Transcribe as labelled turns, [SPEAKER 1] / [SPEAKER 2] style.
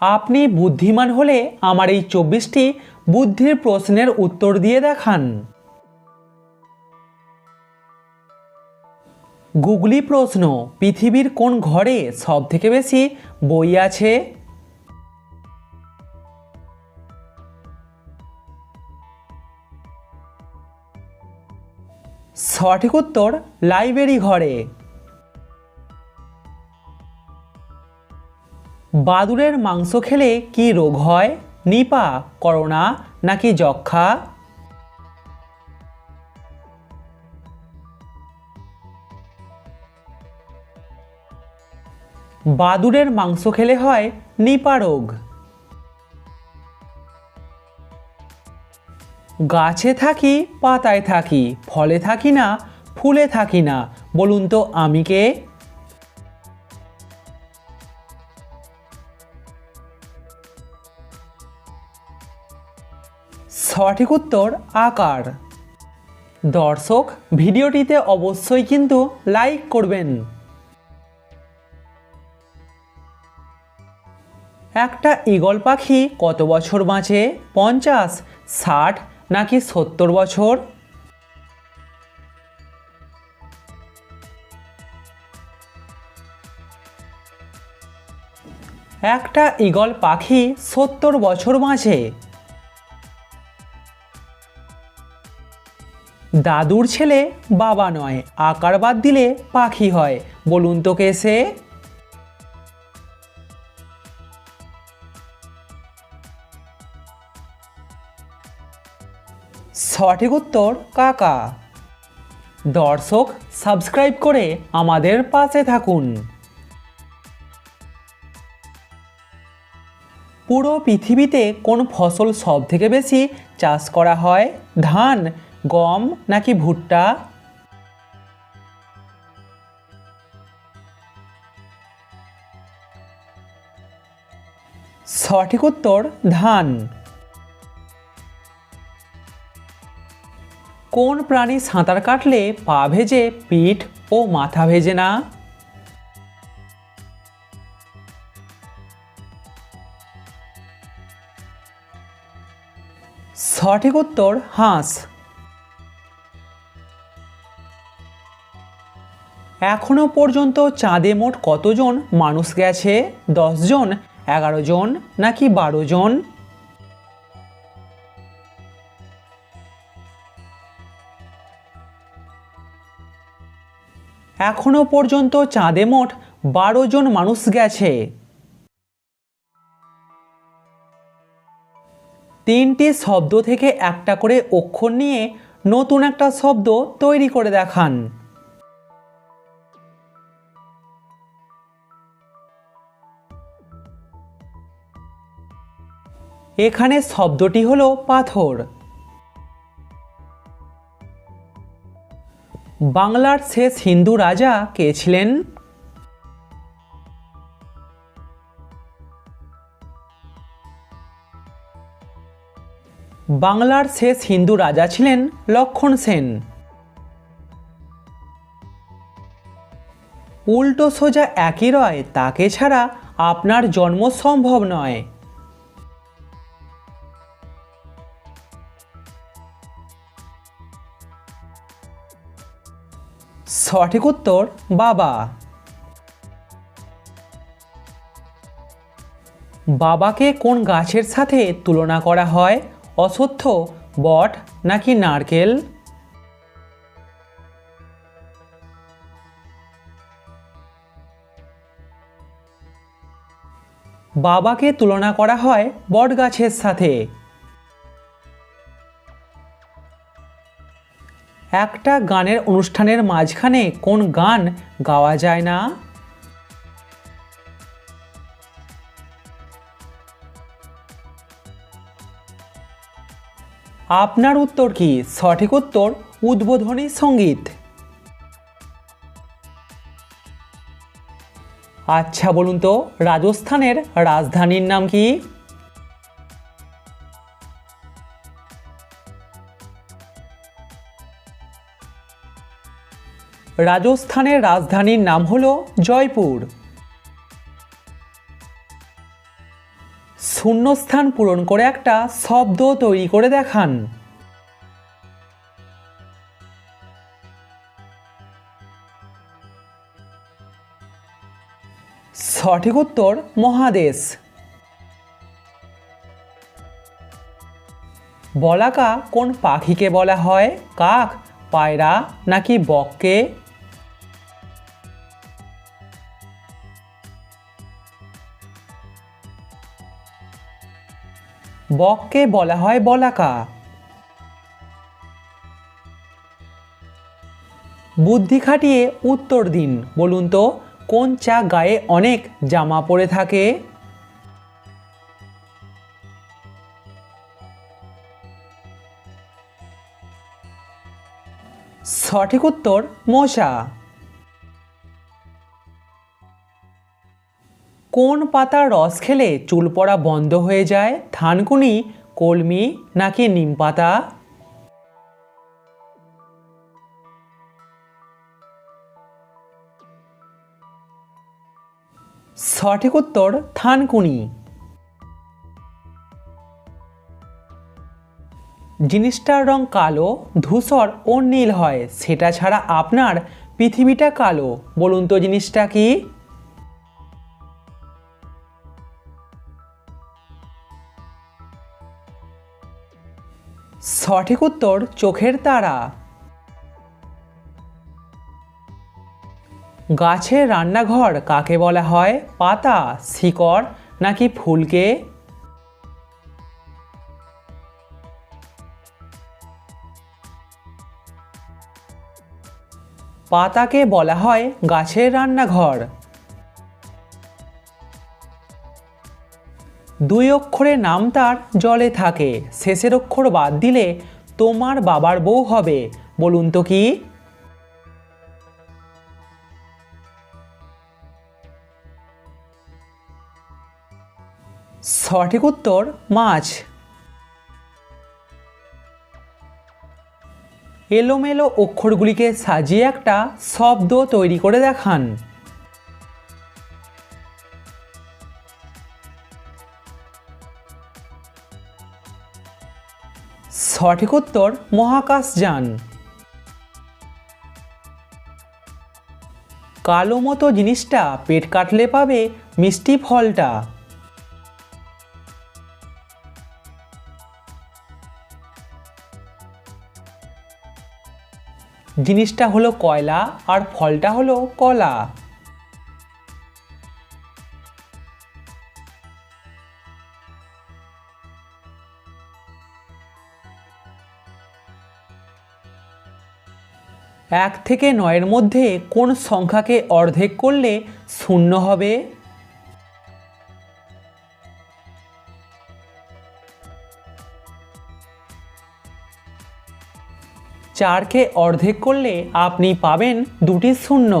[SPEAKER 1] আপনি বুদ্ধিমান হলে আমার এই চব্বিশটি বুদ্ধির প্রশ্নের উত্তর দিয়ে দেখান। গুগলি প্রশ্ন, পৃথিবীর কোন ঘরে সব থেকে বেশি বই আছে? সঠিক উত্তর, লাইব্রেরি ঘরে। বাদুড়ের মাংস খেলে কি রোগ হয়? নিপা, করোনা নাকি যক্ষা বাদুড়ের মাংস খেলে হয় নিপা রোগ। গাছে থাকি, পাতায় থাকি, ফলে থাকি না, ফুলে থাকি না, বলুন তো আমি কে? সঠিক উত্তর আকার। দর্শক, ভিডিওটিতে অবশ্যই কিন্তু লাইক করবেন। একটা ঈগল পাখি কত বছর বাঁচে? পঞ্চাশ, ষাট, নাকি সত্তর বছর? একটা ঈগল পাখি সত্তর বছর বাঁচে। দাদুর ছেলে বাবা নয়, আকার বাদ দিলে পাখি হয়। বলুন তো কে সে? সঠিক উত্তর, কাকা। দর্শক, সাবস্ক্রাইব করে আমাদের পাশে থাকুন। পুরো পৃথিবীতে কোন ফসল সব থেকে বেশি চাষ করা হয়? ধান গম নাকি ভুট্টা? সঠিক উত্তর, ধান। কোন প্রাণী সাঁতার কাটলে পা ভেজে পিঠ ও মাথা ভেজে না? সঠিক উত্তর, হাঁস। এখনও পর্যন্ত চাঁদে মোট কতজন মানুষ গেছে? জন এগারো জন নাকি বারো জন এখনও পর্যন্ত চাঁদে মোট বারো জন মানুষ গেছে। তিনটি শব্দ থেকে একটা করে অক্ষর নিয়ে নতুন একটা শব্দ তৈরি করে দেখান। এখানে শব্দটি হলো পাথর। বাংলার শেষ হিন্দু রাজা কে ছিলেন? বাংলার শেষ হিন্দু রাজা ছিলেন লক্ষণ সেন। উল্টো সোজা একই রয়, তাকে ছাড়া আপনার জন্ম সম্ভব নয়। সঠিক উত্তর বাবা। বাবাকে কোন গাছের সাথে তুলনা করা হয়? অশ্বত্থ, বট নাকি নারকেল? বাবাকে তুলনা করা হয় বট গাছের সাথে। একটা গানের অনুষ্ঠানের মাঝখানে কোন গান গাওয়া যায় না? আপনার উত্তর কি? সঠিক উত্তর উদ্বোধনী সংগীত। আচ্ছা বলুন তো, রাজস্থানের রাজধানীর নাম কি? রাজস্থানের রাজধানীর নাম হল জয়পুর। শূন্যস্থান পূরণ করে একটা শব্দ তৈরি করে দেখান। সঠিক উত্তর, মহাদেশ। বলাকা কোন পাখিকে বলা হয়? কাক, পায়রা নাকি বককে? বককে বলা হয় বলাকা। বুদ্ধি খাটিয়ে উত্তর দিন, বলুন তো, কোন চা গায়ে অনেক জামা পরে থাকে? সঠিক উত্তর মশা। কোন পাতার রস খেলে চুল পড়া বন্ধ হয়ে যায়? থানকুনি, কলমি নাকি নিম পাতা? সঠিক উত্তর, থানকুনি। জিনিসটার রং কালো, ধূসর ও নীল হয়। সেটা ছাড়া আপনার পৃথিবীটা কালো। বলুন তো জিনিসটা কি? সঠিক উত্তর চোখের তারা। গাছের রান্নাঘর কাকে বলা হয়? পাতা, শিকড় নাকি ফুলকে? পাতাকে বলা হয় গাছের রান্নাঘর। দুই অক্ষরের নাম তার জলে থাকে। শেষের অক্ষর বাদ দিলে তোমার বাবার বউ হবে। বলুন তো কি? সঠিক উত্তর, মাছ। এলোমেলো অক্ষরগুলিকে সাজিয়ে একটা শব্দ তৈরি করে দেখান। সঠিক উত্তর মহাকাশযান কালো মতো জিনিসটা পেট কাটলে পাবে মিষ্টি ফলটা। জিনিসটা হলো কয়লা আর ফলটা হলো কলা। এক থেকে নয়ের মধ্যে কোন সংখ্যাকে অর্ধেক করলে শূন্য হবে? চারকে অর্ধেক করলে আপনি পাবেন দুটি শূন্য।